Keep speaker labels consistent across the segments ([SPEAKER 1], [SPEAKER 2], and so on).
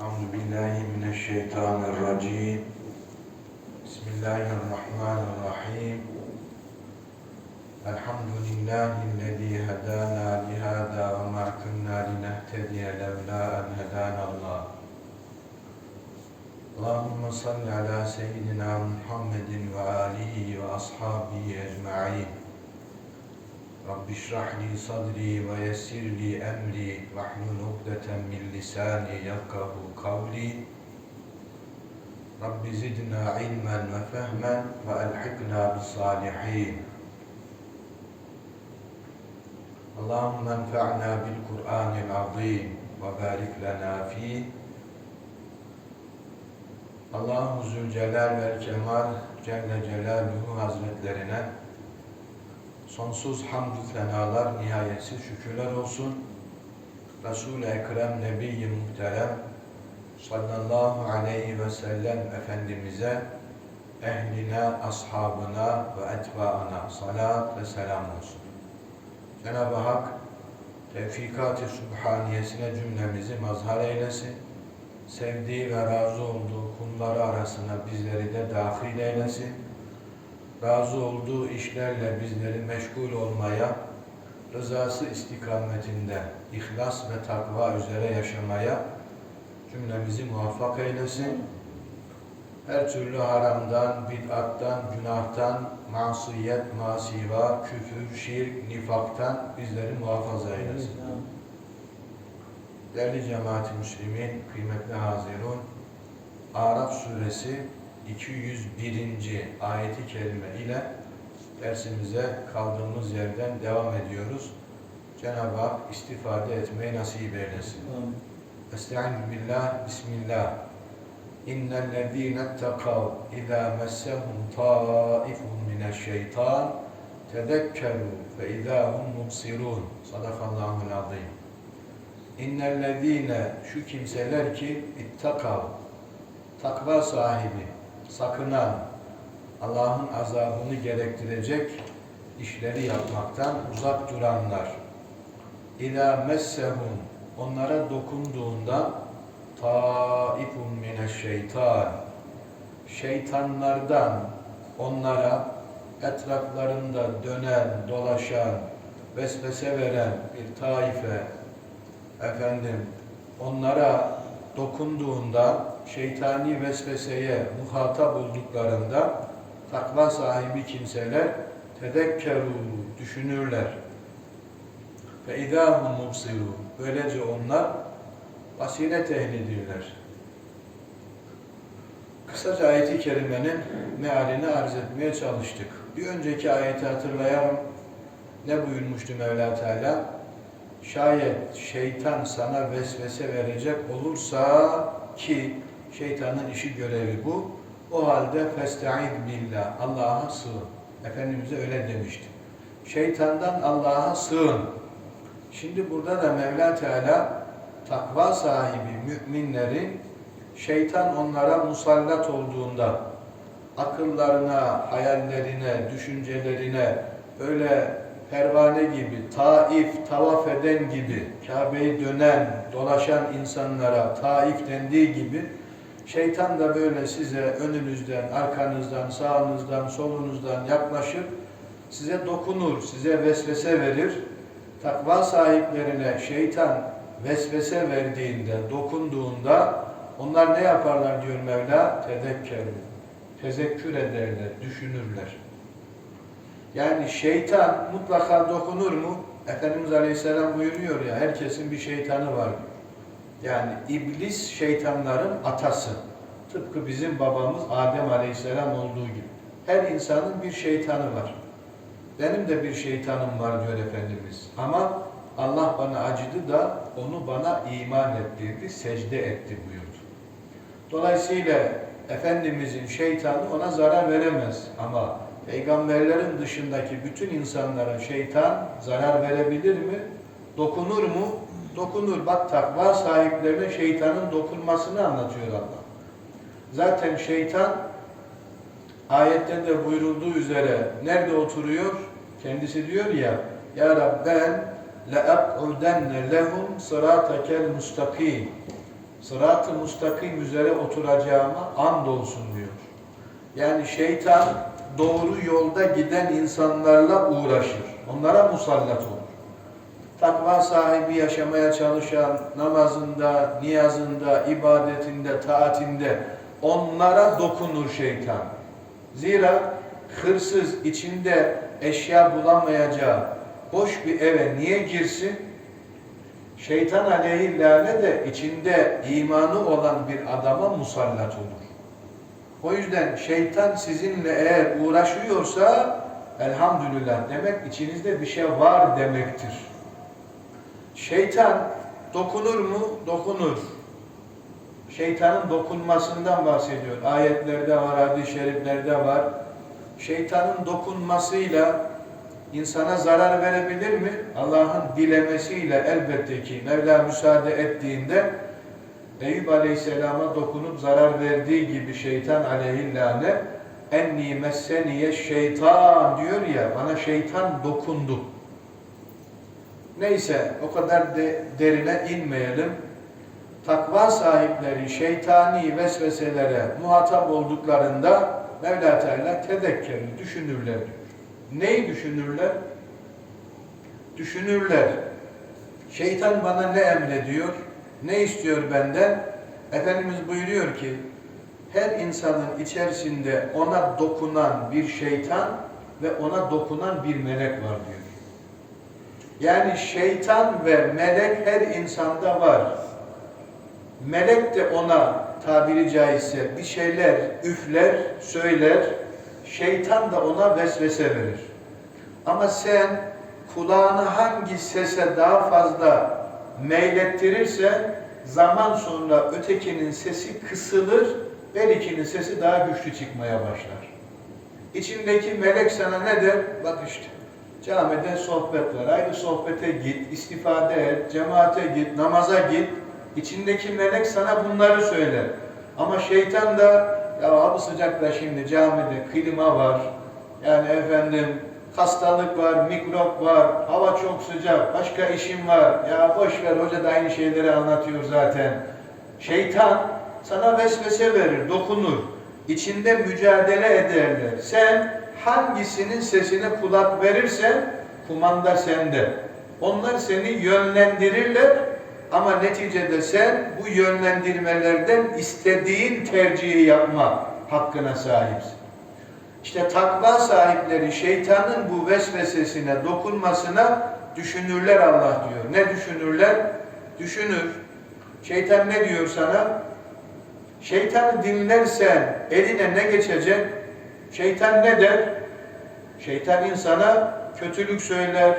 [SPEAKER 1] أعوذ بالله من الشيطان الرجيم. بسم الله الرحمن الرحيم. الحمد لله الذي هدانا لهذا وما كنا لنهتدي لولا أن هدانا الله. اللهم صل على سيدنا محمد وآله وأصحابه أجمعين. رب اشرح لي صدري ويسر لي أمري واحلل عقدة من لساني يفقه قولي رب زدنا علما وفهما وألحقنا بالصالحين اللهم انفعنا بالقرآن العظيم وبارك لنا فيه Allahu Zülcelal ve Kemal Celle Celaluhu Hazretlerine sonsuz hamdü senalar, nihayetsiz şükürler olsun. Resul-i Ekrem Nebi-i Muhterem sallallahu aleyhi ve sellem Efendimiz'e, ehline, ashabına ve etbaına salat ve selam olsun. Cenab-ı Hak tevfikat-ı sübhaniyesine cümlemizi mazhar eylesin. Sevdiği ve razı olduğu kulları arasına bizleri de dahil eylesin razı olduğu işlerle bizleri meşgul olmaya, rızası istikametinde ihlas ve takva üzere yaşamaya cümlemizi muvaffak eylesin. Her türlü haramdan, bid'attan, günahtan, masiyet, masiva, küfür, şirk, nifaktan bizleri muhafaza eylesin. Değerli cemaat-i müslimin, kıymetli hazirun, Araf suresi 201. ayeti kerime ile dersimize kaldığımız yerden devam ediyoruz. Cenab-ı Hak istifade etmeyi nasip eylesin. Estaizu billah, bismillah. İnnellezîne ettekav izâ messehum tâifun mineşşeytân tedekkerû fe izâ hum mubsirûn. Sadakallahul azîm. İnnellezîne şu kimseler ki ittakav takva sahibi, sakınan, Allah'ın azabını gerektirecek işleri yapmaktan uzak duranlar. İlâ messehum onlara dokunduğunda taifun mineşşeytan şeytanlardan onlara etraflarında dönen, dolaşan, vesvese veren bir taife efendim onlara dokunduğunda şeytani vesveseye muhatap olduklarında takva sahibi kimseler tedekkeru düşünürler. Ve idâhum mubsirûn. Böylece onlar basiret ehlidirler. Kısaca ayeti kerimenin mealini arz etmeye çalıştık. Bir önceki ayeti hatırlayalım. Ne buyurmuştu Mevla Teala? Şayet şeytan sana vesvese verecek olursa ki şeytanın işi görevi bu. O halde festa'id billah. Allah'a sığın. Efendimiz'e öyle demişti. Şeytandan Allah'a sığın. Şimdi burada da Mevla Teala takva sahibi müminlerin şeytan onlara musallat olduğunda akıllarına, hayallerine, düşüncelerine öyle pervane gibi, taif, tavaf eden gibi, Kabe'yi dönen, dolaşan insanlara taif dendiği gibi şeytan da böyle size önünüzden, arkanızdan, sağınızdan, solunuzdan yaklaşır, size dokunur, size vesvese verir. Takva sahiplerine şeytan vesvese verdiğinde, dokunduğunda onlar ne yaparlar diyor Mevla? Tedekker, tezekkür ederler, düşünürler. Yani şeytan mutlaka dokunur mu? Efendimiz Aleyhisselam buyuruyor ya, herkesin bir şeytanı var. Yani iblis şeytanların atası. Tıpkı bizim babamız Adem Aleyhisselam olduğu gibi. Her insanın bir şeytanı var. Benim de bir şeytanım var diyor Efendimiz. Ama Allah bana acıdı da onu bana iman ettirdi, secde etti buyurdu. Dolayısıyla Efendimizin şeytanı ona zarar veremez. Ama peygamberlerin dışındaki bütün insanlara şeytan zarar verebilir mi? Dokunur mu? Dokunur. Bak takva sahiplerine şeytanın dokunmasını anlatıyor Allah. Zaten şeytan ayette de buyurulduğu üzere nerede oturuyor? Kendisi diyor ya Ya Rab ben لَاَقْعُدَنَّ لَهُمْ صِرَاتَكَ الْمُسْتَقِيمِ sırat-ı mustakim üzere oturacağıma and olsun diyor. Yani şeytan doğru yolda giden insanlarla uğraşır. Onlara musallat olur. Takva sahibi yaşamaya çalışan namazında, niyazında, ibadetinde, taatinde onlara dokunur şeytan. Zira hırsız içinde eşya bulamayacağı boş bir eve niye girsin? Şeytan aleyhillâne de içinde imanı olan bir adama musallat olur. O yüzden şeytan sizinle eğer uğraşıyorsa elhamdülillah demek içinizde bir şey var demektir. Şeytan dokunur mu? Dokunur. Şeytanın dokunmasından bahsediyor. Ayetlerde var, hadis-i şeriflerde var. Şeytanın dokunmasıyla insana zarar verebilir mi? Allah'ın dilemesiyle elbette ki Mevla müsaade ettiğinde Eyüp Aleyhisselam'a dokunup zarar verdiği gibi şeytan aleyhillâne enni messeniye şeytan diyor ya bana şeytan dokundu. Neyse o kadar de, derine inmeyelim. Takva sahipleri şeytani vesveselere muhatap olduklarında Mevla Teala tedekkerin düşünürler. Neyi düşünürler? Düşünürler. Şeytan bana ne emrediyor? Ne istiyor benden? Efendimiz buyuruyor ki her insanın içerisinde ona dokunan bir şeytan ve ona dokunan bir melek var diyor. Yani şeytan ve melek her insanda var. Melek de ona tabiri caizse bir şeyler üfler, söyler. Şeytan da ona vesvese verir. Ama sen kulağını hangi sese daha fazla meylettirirsen zaman sonra ötekinin sesi kısılır, berikinin sesi daha güçlü çıkmaya başlar. İçindeki melek sana ne der? Bak işte camide sohbet var. Aynı sohbete git, istifade et, cemaate git, namaza git. İçindeki melek sana bunları söyler. Ama şeytan da ya abi sıcakta şimdi camide klima var. Yani efendim hastalık var, mikrop var, hava çok sıcak, başka işim var. Ya boş ver hoca da aynı şeyleri anlatıyor zaten. Şeytan sana vesvese verir, dokunur. İçinde mücadele ederler. Sen hangisinin sesine kulak verirsen kumanda sende. Onlar seni yönlendirirler ama neticede sen bu yönlendirmelerden istediğin tercihi yapma hakkına sahipsin. İşte takva sahipleri şeytanın bu vesvesesine dokunmasına düşünürler Allah diyor. Ne düşünürler? Düşünür. Şeytan ne diyor sana? Şeytanı dinlersen eline ne geçecek? Şeytan ne der? Şeytan insana kötülük söyler,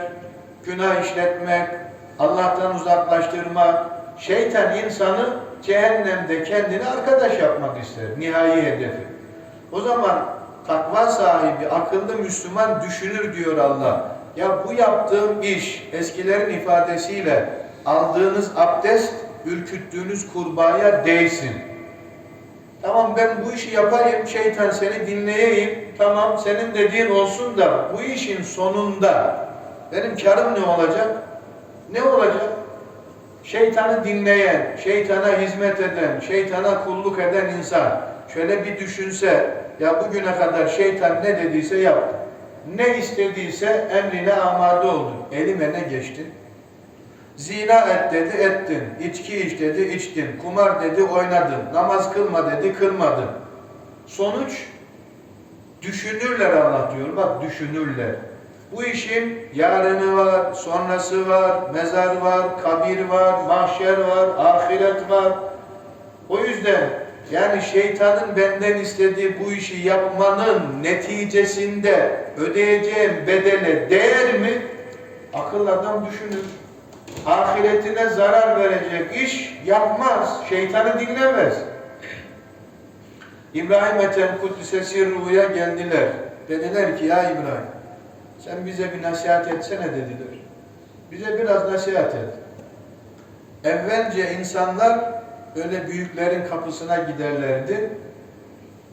[SPEAKER 1] günah işletmek, Allah'tan uzaklaştırmak. Şeytan insanı cehennemde kendini arkadaş yapmak ister. Nihai hedefi. O zaman takva sahibi, akıllı Müslüman düşünür diyor Allah. Ya bu yaptığım iş eskilerin ifadesiyle aldığınız abdest ürküttüğünüz kurbağaya değsin. Tamam ben bu işi yapayım, şeytan seni dinleyeyim. Tamam senin dediğin olsun da bu işin sonunda benim karım ne olacak? Ne olacak? Şeytanı dinleyen, şeytana hizmet eden, şeytana kulluk eden insan şöyle bir düşünse ya bugüne kadar şeytan ne dediyse yaptı. Ne istediyse emrine amade oldu. Elime ne geçti? Zina et dedi, ettin. İçki iç dedi, içtin. Kumar dedi, oynadın. Namaz kılma dedi, kılmadın. Sonuç düşünürler Allah. Bak düşünürler. Bu işin yarını var, sonrası var, mezar var, kabir var, mahşer var, ahiret var. O yüzden yani şeytanın benden istediği bu işi yapmanın neticesinde ödeyeceğim bedele değer mi? Akıl adam düşünür. Ahiretine zarar verecek iş yapmaz. Şeytanı dinlemez. İbrahim Ethem Kudüs'e sirruya geldiler. Dediler ki ya İbrahim sen bize bir nasihat etsene dediler. Bize biraz nasihat et. Evvelce insanlar böyle büyüklerin kapısına giderlerdi.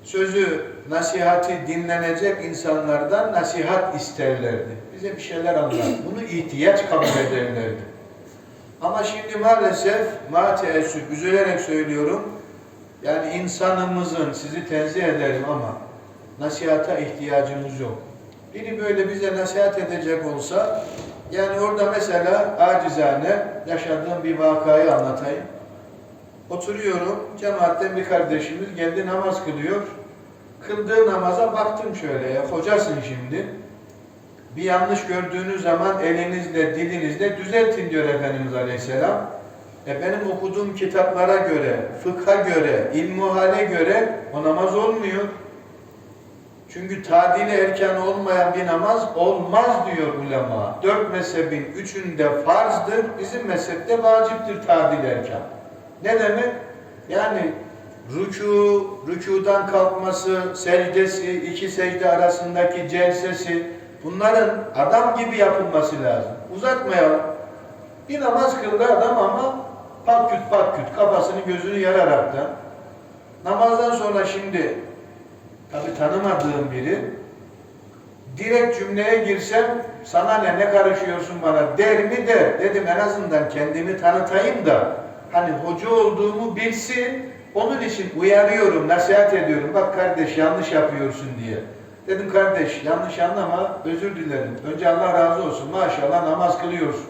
[SPEAKER 1] Sözü, nasihati dinlenecek insanlardan nasihat isterlerdi. Bize bir şeyler anlat. Bunu ihtiyaç kabul ederlerdi. Ama şimdi maalesef ma teessüf, üzülerek söylüyorum. Yani insanımızın, sizi tenzih ederim ama nasihata ihtiyacımız yok. Biri böyle bize nasihat edecek olsa, yani orada mesela acizane yaşadığım bir vakayı anlatayım. Oturuyorum, cemaatten bir kardeşimiz geldi namaz kılıyor. Kıldığı namaza baktım şöyle, ya hocasın şimdi. Bir yanlış gördüğünüz zaman elinizle, dilinizle düzeltin diyor Efendimiz Aleyhisselam. E benim okuduğum kitaplara göre, fıkha göre, ilmuhale göre o namaz olmuyor. Çünkü tadili erken olmayan bir namaz olmaz diyor ulema. Dört mezhebin üçünde farzdır, bizim mezhepte vaciptir tadil erken. Ne demek? Yani rükû, rükudan kalkması, secdesi, iki secde arasındaki celsesi, bunların adam gibi yapılması lazım. Uzatmayalım. Bir namaz kıldı adam ama patküt patküt kafasını gözünü yararak da namazdan sonra şimdi tabi tanımadığım biri direkt cümleye girsem sana ne ne karışıyorsun bana der mi der. Dedim en azından kendimi tanıtayım da hani hoca olduğumu bilsin onun için uyarıyorum, nasihat ediyorum. Bak kardeş yanlış yapıyorsun diye. Dedim kardeş yanlış anlama özür dilerim. Önce Allah razı olsun maşallah namaz kılıyorsun.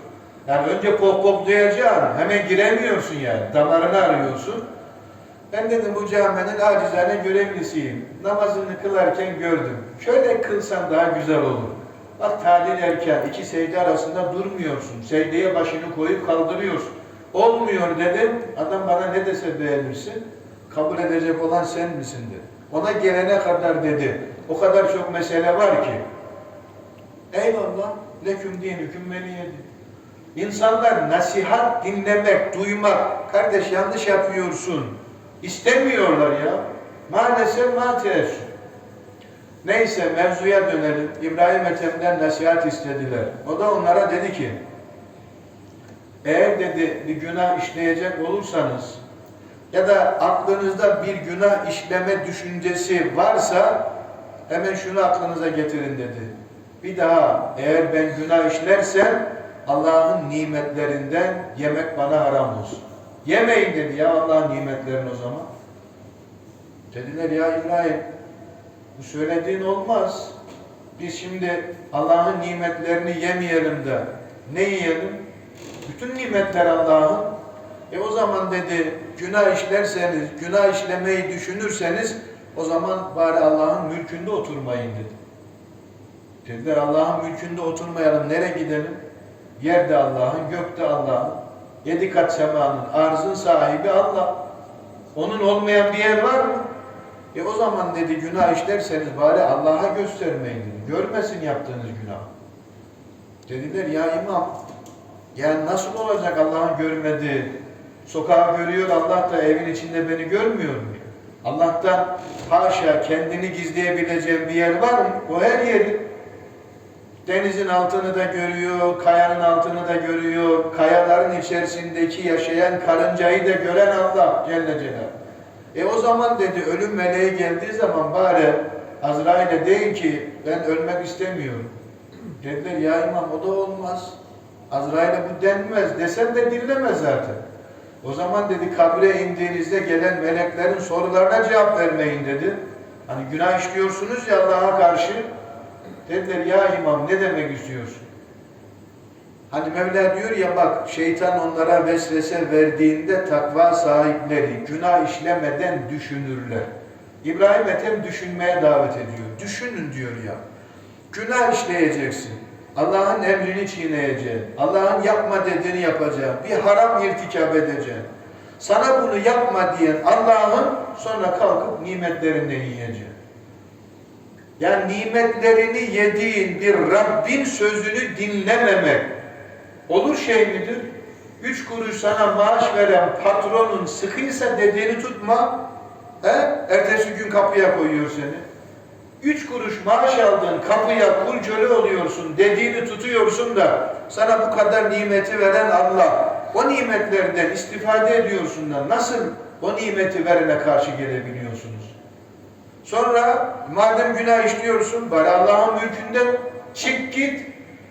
[SPEAKER 1] Yani önce pop pop duyacaksın. Hemen giremiyorsun yani. Damarını arıyorsun. Ben dedim bu caminin acizane görevlisiyim. Namazını kılarken gördüm. Şöyle kılsan daha güzel olur. Bak tadil erken iki secde arasında durmuyorsun. Secdeye başını koyup kaldırıyorsun. Olmuyor dedim. Adam bana ne dese beğenirsin. Kabul edecek olan sen misin dedi. Ona gelene kadar dedi. O kadar çok mesele var ki. Eyvallah. Leküm dinüküm veliyedin. İnsanlar nasihat dinlemek, duymak, kardeş yanlış yapıyorsun. İstemiyorlar ya. Maalesef ma. Neyse mevzuya dönelim. İbrahim Ethem'den nasihat istediler. O da onlara dedi ki, eğer dedi bir günah işleyecek olursanız ya da aklınızda bir günah işleme düşüncesi varsa hemen şunu aklınıza getirin dedi. Bir daha eğer ben günah işlersem Allah'ın nimetlerinden yemek bana haram olsun. Yemeyin dedi ya Allah'ın nimetlerini o zaman. Dediler ya İbrahim bu söylediğin olmaz. Biz şimdi Allah'ın nimetlerini yemeyelim de ne yiyelim? Bütün nimetler Allah'ın. E o zaman dedi günah işlerseniz, günah işlemeyi düşünürseniz o zaman bari Allah'ın mülkünde oturmayın dedi. Dediler Allah'ın mülkünde oturmayalım. Nereye gidelim? Yerde Allah'ın, gökte Allah'ın. Yedi kat semanın, arzın sahibi Allah. Onun olmayan bir yer var mı? E o zaman dedi günah işlerseniz bari Allah'a göstermeyin dedi. Görmesin yaptığınız günah. Dediler ya imam yani nasıl olacak Allah'ın görmediği? Sokağı görüyor Allah da evin içinde beni görmüyor mu? Allah'tan haşa kendini gizleyebileceğin bir yer var mı? O her yeri. Denizin altını da görüyor, kayanın altını da görüyor, kayaların içerisindeki yaşayan karıncayı da gören Allah Celle Celaluhu. E o zaman dedi ölüm meleği geldiği zaman bari Azrail'e deyin ki ben ölmek istemiyorum. Dediler ya imam o da olmaz. Azrail'e bu denmez. Desen de dinlemez zaten. O zaman dedi kabre indiğinizde gelen meleklerin sorularına cevap vermeyin dedi. Hani günah işliyorsunuz ya Allah'a karşı. Dediler ya imam ne demek istiyorsun? Hani Mevla diyor ya bak şeytan onlara vesvese verdiğinde takva sahipleri günah işlemeden düşünürler. İbrahim Ethem düşünmeye davet ediyor. Düşünün diyor ya. Günah işleyeceksin. Allah'ın emrini çiğneyeceksin. Allah'ın yapma dediğini yapacaksın. Bir haram irtikap edeceksin. Sana bunu yapma diyen Allah'ın sonra kalkıp nimetlerinden yiyeceksin. Yani nimetlerini yediğin bir Rabbin sözünü dinlememek olur şey midir? Üç kuruş sana maaş veren patronun sıkıysa dediğini tutma. He? Ertesi gün kapıya koyuyor seni. Üç kuruş maaş aldın, kapıya kul köle oluyorsun, dediğini tutuyorsun da sana bu kadar nimeti veren Allah. O nimetlerden istifade ediyorsun da nasıl o nimeti verene karşı gelebiliyorsunuz? Sonra madem günah işliyorsun bari Allah'ın mülkünden çık git.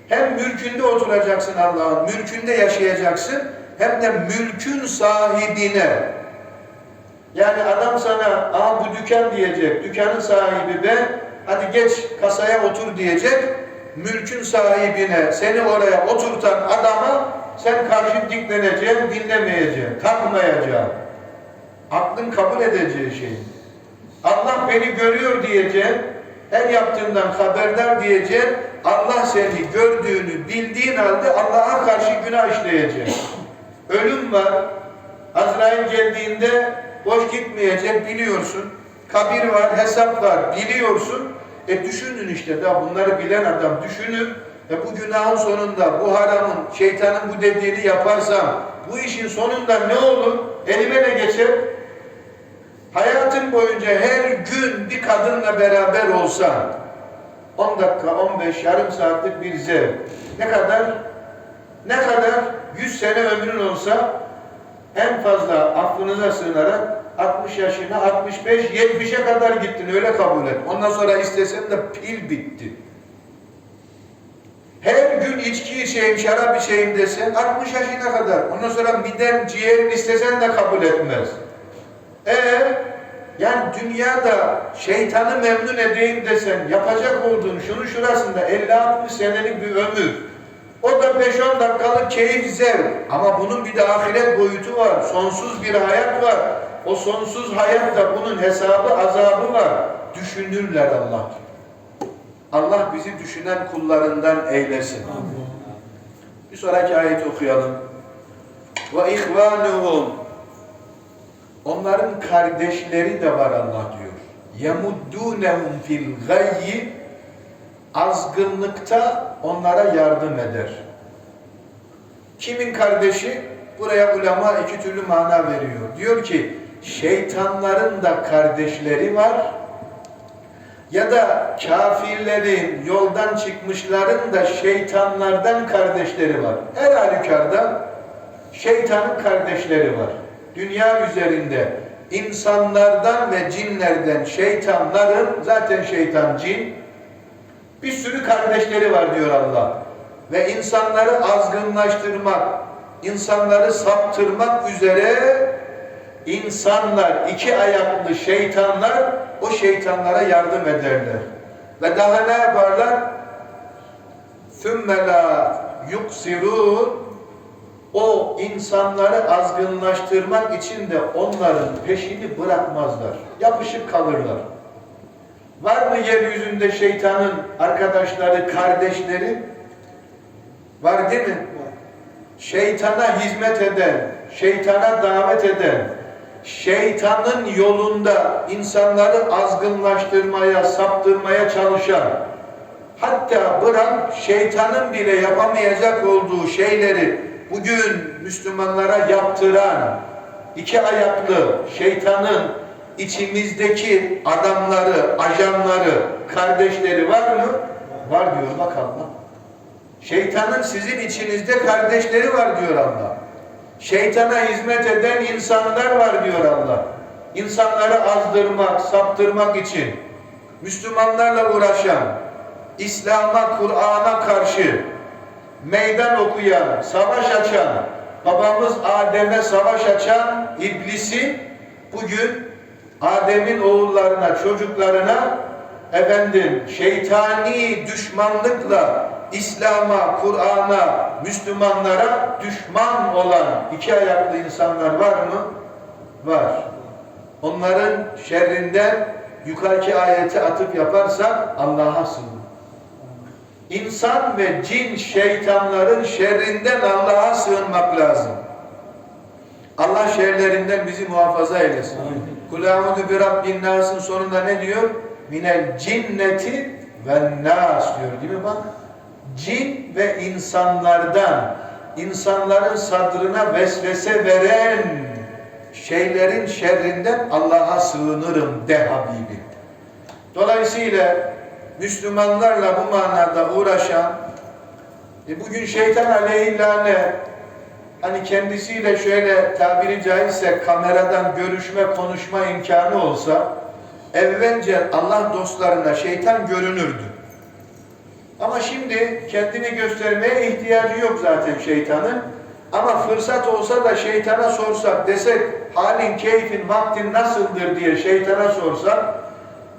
[SPEAKER 1] Hem mülkünde oturacaksın Allah'ın, mülkünde yaşayacaksın. hem de mülkün sahibine yani adam sana aha bu dükkan diyecek, dükkanın sahibi ben, hadi geç kasaya otur diyecek, mülkün sahibine, seni oraya oturtan adama sen karşı dikleneceksin, dinlemeyeceksin, takmayacaksın. Aklın kabul edeceği şey. Allah beni görüyor diyeceksin, her yaptığından haberdar diyeceksin, Allah seni gördüğünü bildiğin halde Allah'a karşı günah işleyeceksin. Ölüm var, Azrail geldiğinde boş gitmeyecek biliyorsun. Kabir var, hesap var biliyorsun. E düşünün işte da bunları bilen adam düşünür. E bu günahın sonunda, bu haramın, şeytanın bu dediğini yaparsam bu işin sonunda ne olur? Elime ne geçer? Hayatın boyunca her gün bir kadınla beraber olsan 10 dakika, 15, yarım saatlik bir zevk. Ne kadar? Ne kadar? 100 sene ömrün olsa en fazla affınıza sığınarak 60 yaşına, 65, 70'e kadar gittin öyle kabul et. Ondan sonra istesen de pil bitti. Her gün içki içeyim, şarap içeyim desen 60 yaşına kadar. Ondan sonra miden, ciğerin istesen de kabul etmez. Ee, yani dünyada şeytanı memnun edeyim desen yapacak olduğun şunun şurasında 50-60 senelik bir ömür. O da 5-10 dakikalık keyif zevk. Ama bunun bir de ahiret boyutu var. Sonsuz bir hayat var. O sonsuz hayatta bunun hesabı, azabı var. Düşünürler Allah. Allah bizi düşünen kullarından eylesin. Bir sonraki ayeti okuyalım. Ve ihvanuhum Onların kardeşleri de var Allah diyor. Yemuddûnehum fil gayyi azgınlıkta onlara yardım eder. Kimin kardeşi? Buraya ulema iki türlü mana veriyor. Diyor ki şeytanların da kardeşleri var ya da kafirlerin, yoldan çıkmışların da şeytanlardan kardeşleri var. Her halükarda şeytanın kardeşleri var. Dünya üzerinde insanlardan ve cinlerden şeytanların, zaten şeytan cin, bir sürü kardeşleri var diyor Allah. Ve insanları azgınlaştırmak, insanları saptırmak üzere insanlar, iki ayaklı şeytanlar o şeytanlara yardım ederler. Ve daha ne yaparlar? ثُمَّ لَا يُقْسِرُونَ O insanları azgınlaştırmak için de onların peşini bırakmazlar. Yapışık kalırlar. Var mı yeryüzünde şeytanın arkadaşları, kardeşleri? Var değil mi? Şeytana hizmet eden, şeytana davet eden, şeytanın yolunda insanları azgınlaştırmaya, saptırmaya çalışan, hatta bırak şeytanın bile yapamayacak olduğu şeyleri bugün Müslümanlara yaptıran iki ayaklı şeytanın içimizdeki adamları, ajanları, kardeşleri var mı? Var diyor bak Allah. Şeytanın sizin içinizde kardeşleri var diyor Allah. Şeytana hizmet eden insanlar var diyor Allah. İnsanları azdırmak, saptırmak için Müslümanlarla uğraşan, İslam'a, Kur'an'a karşı meydan okuyan, savaş açan, babamız Adem'e savaş açan iblisi bugün Adem'in oğullarına, çocuklarına efendim şeytani düşmanlıkla İslam'a, Kur'an'a, Müslümanlara düşman olan iki ayaklı insanlar var mı? Var. Onların şerrinden yukarıki ayeti atıp yaparsak Allah'a sığınır. İnsan ve cin şeytanların şerrinden Allah'a sığınmak lazım. Allah şerlerinden bizi muhafaza eylesin. Kul a'udhu bi rabbin nas'ın sonunda ne diyor? Minel cinneti ve nas diyor değil mi bak? Cin ve insanlardan insanların sadrına vesvese veren şeylerin şerrinden Allah'a sığınırım de Habibi. Dolayısıyla Müslümanlarla bu manada uğraşan e bugün şeytan aleyhillâne hani kendisiyle şöyle tabiri caizse kameradan görüşme konuşma imkanı olsa evvelce Allah dostlarına şeytan görünürdü. Ama şimdi kendini göstermeye ihtiyacı yok zaten şeytanın. Ama fırsat olsa da şeytana sorsak, desek halin, keyfin, vaktin nasıldır diye şeytana sorsak,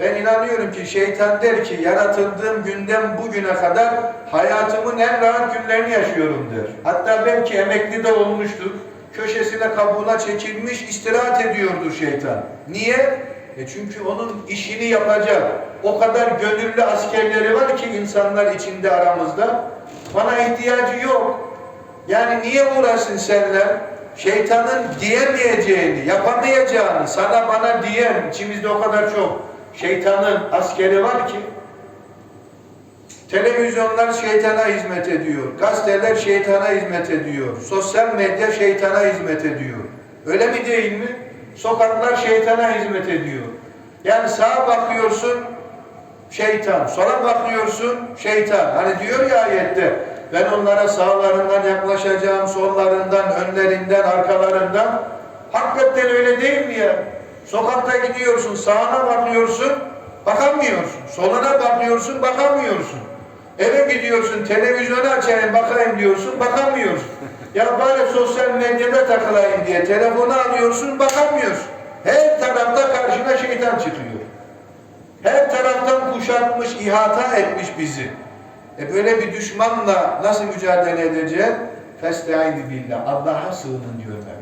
[SPEAKER 1] ben inanıyorum ki şeytan der ki yaratıldığım günden bugüne kadar hayatımın en rahat günlerini yaşıyorum der. Hatta belki emekli de olmuştur. Köşesine kabuğuna çekilmiş istirahat ediyordur şeytan. Niye? E çünkü onun işini yapacak. O kadar gönüllü askerleri var ki insanlar içinde aramızda. Bana ihtiyacı yok. Yani niye uğraşsın senler? Şeytanın diyemeyeceğini, yapamayacağını sana bana diyen içimizde o kadar çok şeytanın askeri var ki televizyonlar şeytana hizmet ediyor. Gazeteler şeytana hizmet ediyor. Sosyal medya şeytana hizmet ediyor. Öyle mi değil mi? Sokaklar şeytana hizmet ediyor. Yani sağa bakıyorsun şeytan, sola bakıyorsun şeytan. Hani diyor ya ayette ben onlara sağlarından yaklaşacağım, sollarından, önlerinden, arkalarından. Hakikaten öyle değil mi ya? Sokakta gidiyorsun, sağına bakıyorsun, bakamıyorsun. Soluna bakıyorsun, bakamıyorsun. Eve gidiyorsun, televizyonu açayım, bakayım diyorsun, bakamıyorsun. Ya bari sosyal medyada takılayım diye telefonu alıyorsun, bakamıyorsun. Her tarafta karşına şeytan çıkıyor. Her taraftan kuşatmış, ihata etmiş bizi. E böyle bir düşmanla nasıl mücadele edeceğiz? Festaizu billah. Allah'a sığının diyor Mevlamız.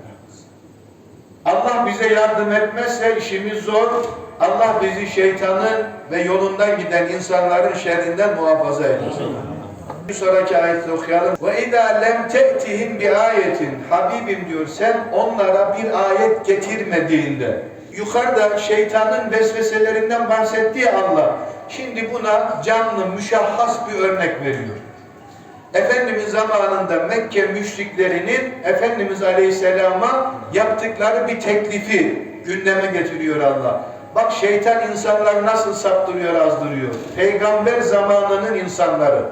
[SPEAKER 1] Allah bize yardım etmezse işimiz zor. Allah bizi şeytanın ve yolundan giden insanların şerrinden muhafaza eylesin. Bir sonraki ayeti okuyalım. Ve izâ lem te'tihim bi ayetin. Habibim diyor sen onlara bir ayet getirmediğinde. Yukarıda şeytanın vesveselerinden bahsetti Allah. Şimdi buna canlı, müşahhas bir örnek veriyor. Efendimiz zamanında Mekke müşriklerinin Efendimiz Aleyhisselam'a yaptıkları bir teklifi gündeme getiriyor Allah. Bak şeytan insanları nasıl saptırıyor, azdırıyor. Peygamber zamanının insanları.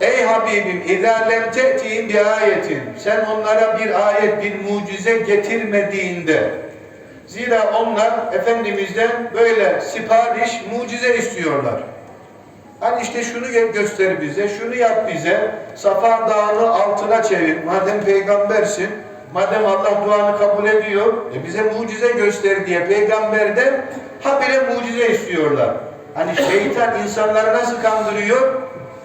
[SPEAKER 1] Ey Habibim, اِذَا لَمْ تَأْتِهِمْ بِآيَةٍ Sen onlara bir ayet, bir mucize getirmediğinde, zira onlar Efendimiz'den böyle sipariş, mucize istiyorlar. Hani işte şunu gö- göster bize, şunu yap bize, Safa Dağı'nı altına çevir, madem peygambersin, madem Allah duanı kabul ediyor, e bize mucize göster diye peygamberden habire mucize istiyorlar. Hani şeytan insanları nasıl kandırıyor?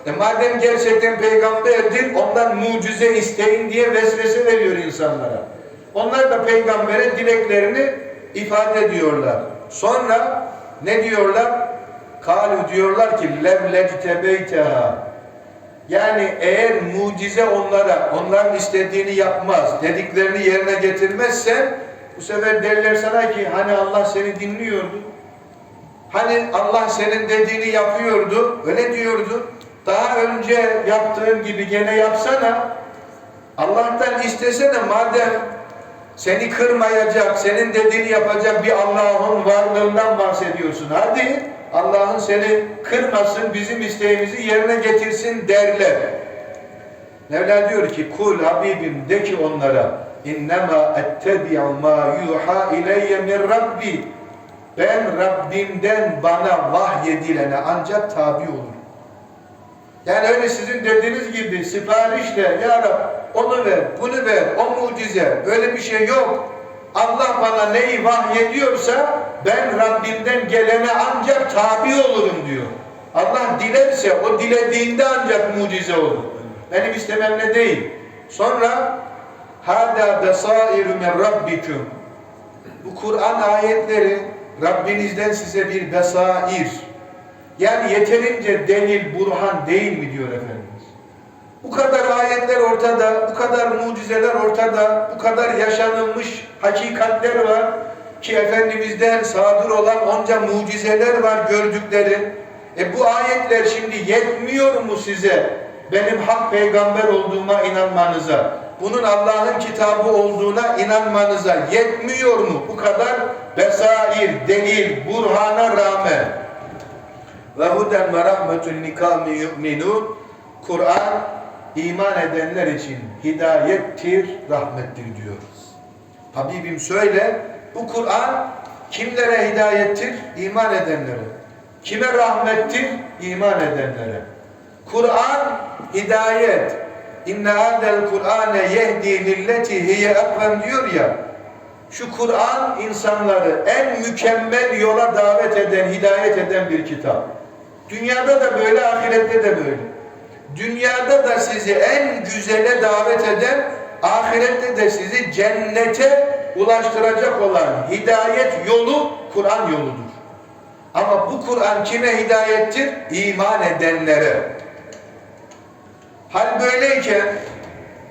[SPEAKER 1] E madem gerçekten peygamberdir, ondan mucize isteyin diye vesvese veriyor insanlara. Onlar da peygambere dileklerini ifade ediyorlar. Sonra ne diyorlar? Kalu diyorlar ki levlectebeyteha yani eğer mucize onlara, onların istediğini yapmaz, dediklerini yerine getirmezsen bu sefer derler sana ki hani Allah seni dinliyordu. Hani Allah senin dediğini yapıyordu, öyle diyordu. Daha önce yaptığın gibi gene yapsana. Allah'tan istesene madem seni kırmayacak, senin dediğini yapacak bir Allah'ın varlığından bahsediyorsun. Hadi Allah'ın seni kırmasın, bizim isteğimizi yerine getirsin derler. Mevla diyor ki kul Habibim de ki onlara innema ettebi'u ma yuha ileyye min rabbi ben Rabbimden bana vahyedilene ancak tabi olurum. Yani öyle sizin dediğiniz gibi siparişle ya Rab onu ver, bunu ver, o mucize öyle bir şey yok. Allah bana neyi vahyediyorsa ben Rabbimden gelene ancak tabi olurum diyor. Allah dilerse o dilediğinde ancak mucize olur. Benim istememle değil. Sonra hâdâ besâiru min rabbikum bu Kur'an ayetleri Rabbinizden size bir besair yani yeterince delil, burhan değil mi diyor Efendimiz. Bu kadar ayetler ortada, bu kadar mucizeler ortada, bu kadar yaşanılmış hakikatler var ki Efendimiz'den sadır olan onca mucizeler var gördükleri. E bu ayetler şimdi yetmiyor mu size benim hak peygamber olduğuma inanmanıza? Bunun Allah'ın kitabı olduğuna inanmanıza yetmiyor mu? Bu kadar besair, delil, burhana rağmen ve huden ve rahmetun likami yu'minun Kur'an iman edenler için hidayettir, rahmettir diyor. Habibim söyle, bu Kur'an kimlere hidayettir? İman edenlere. Kime rahmettir? İman edenlere. Kur'an hidayet, inne hadel Kur'ane yehdi lilleti hiye ekvem diyor ya şu Kur'an insanları en mükemmel yola davet eden, hidayet eden bir kitap. Dünyada da böyle, ahirette de böyle. Dünyada da sizi en güzele davet eden, ahirette de sizi cennete ulaştıracak olan hidayet yolu Kur'an yoludur. Ama bu Kur'an kime hidayettir? İman edenlere. Hal böyleyken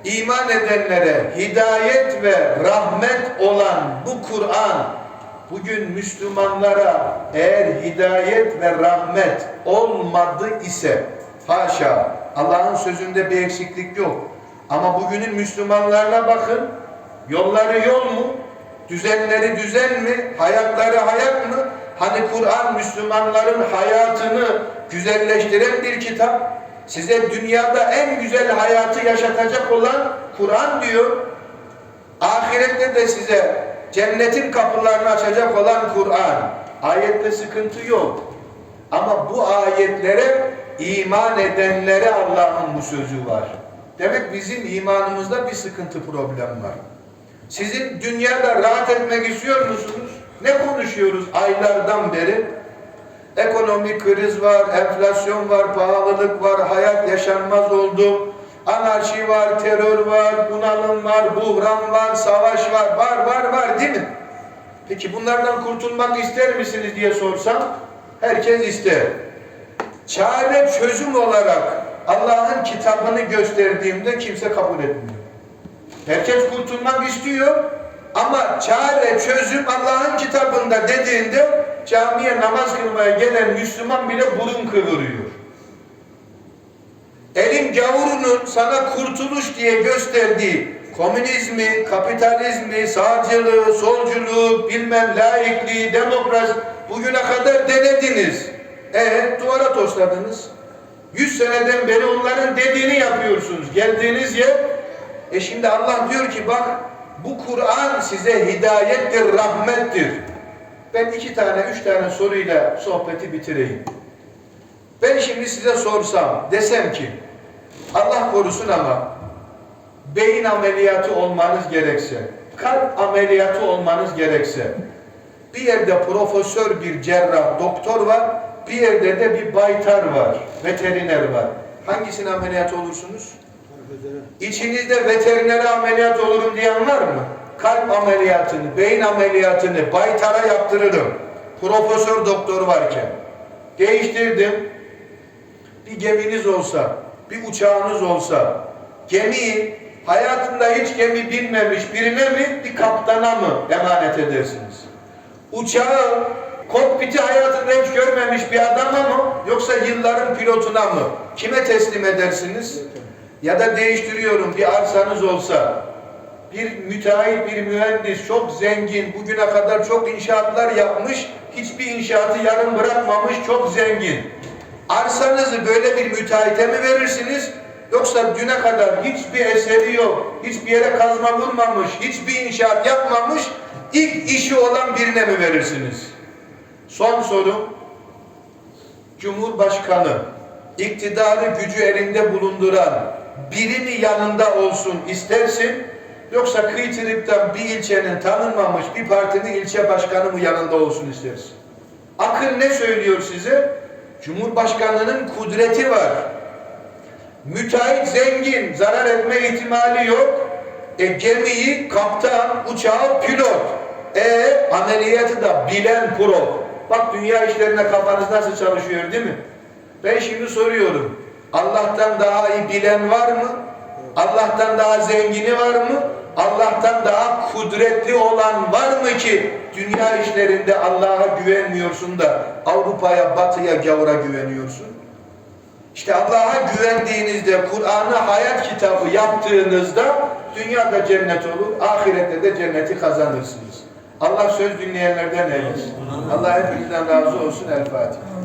[SPEAKER 1] iman edenlere hidayet ve rahmet olan bu Kur'an bugün Müslümanlara eğer hidayet ve rahmet olmadı ise haşa Allah'ın sözünde bir eksiklik yok. Ama bugünün Müslümanlarına bakın yolları yol mu? Düzenleri düzen mi? Hayatları hayat mı? Hani Kur'an Müslümanların hayatını güzelleştiren bir kitap. Size dünyada en güzel hayatı yaşatacak olan Kur'an diyor. Ahirette de size cennetin kapılarını açacak olan Kur'an. Ayette sıkıntı yok. Ama bu ayetlere iman edenlere Allah'ın bu sözü var. Demek bizim imanımızda bir sıkıntı problem var. Sizin dünyada rahat etmek istiyor musunuz? Ne konuşuyoruz aylardan beri? Ekonomik kriz var, enflasyon var, pahalılık var, hayat yaşanmaz oldu. Anarşi var, terör var, bunalım var, buhran var, savaş var, var var var değil mi? Peki bunlardan kurtulmak ister misiniz diye sorsam herkes ister. Çare çözüm olarak Allah'ın kitabını gösterdiğimde kimse kabul etmiyor. Herkes kurtulmak istiyor ama çare çözüm Allah'ın kitabında dediğinde camiye namaz kılmaya gelen Müslüman bile burun kıvırıyor. Elin gavurunun sana kurtuluş diye gösterdiği komünizmi, kapitalizmi, sağcılığı, solculuğu, bilmem laikliği, demokrasi bugüne kadar denediniz. Evet, duvara tosladınız. Yüz seneden beri onların dediğini yapıyorsunuz. Geldiğiniz yer, e şimdi Allah diyor ki bak bu Kur'an size hidayettir, rahmettir. Ben iki tane, üç tane soruyla sohbeti bitireyim. Ben şimdi size sorsam, desem ki Allah korusun ama beyin ameliyatı olmanız gerekse, kalp ameliyatı olmanız gerekse, bir yerde profesör bir cerrah, doktor var, bir yerde de bir baytar var, veteriner var. Hangisine ameliyat olursunuz? İçinizde veterinere ameliyat olurum diyen var mı? Kalp ameliyatını, beyin ameliyatını baytara yaptırırım. Profesör doktor varken. Değiştirdim. Bir geminiz olsa, bir uçağınız olsa, gemiyi hayatında hiç gemi binmemiş birine mi, bir kaptana mı emanet edersiniz? Uçağı, kokpiti hayatında hiç görmemiş bir adama mı, yoksa yılların pilotuna mı? Kime teslim edersiniz? Ya da değiştiriyorum bir arsanız olsa, bir müteahhit, bir mühendis çok zengin, bugüne kadar çok inşaatlar yapmış, hiçbir inşaatı yarım bırakmamış, çok zengin. Arsanızı böyle bir müteahhite mi verirsiniz? Yoksa düne kadar hiçbir eseri yok, hiçbir yere kazma vurmamış, hiçbir inşaat yapmamış, ilk işi olan birine mi verirsiniz? Son soru, Cumhurbaşkanı, iktidarı gücü elinde bulunduran biri mi yanında olsun istersin, yoksa kıytırıktan bir ilçenin tanınmamış bir partinin ilçe başkanı mı yanında olsun istersin? Akıl ne söylüyor size? Cumhurbaşkanının kudreti var. Müteahhit zengin, zarar etme ihtimali yok. E gemiyi kaptan, uçağı pilot. E ameliyatı da bilen pro. Bak dünya işlerine kafanız nasıl çalışıyor değil mi? Ben şimdi soruyorum. Allah'tan daha iyi bilen var mı? Allah'tan daha zengini var mı? Allah'tan daha kudretli olan var mı ki dünya işlerinde Allah'a güvenmiyorsun da Avrupa'ya, Batı'ya, gavura güveniyorsun? İşte Allah'a güvendiğinizde, Kur'an'ı hayat kitabı yaptığınızda dünyada cennet olur, ahirette de cenneti kazanırsınız. Allah söz dinleyenlerden eylesin. Allah hepinizden razı olsun. El Fatiha.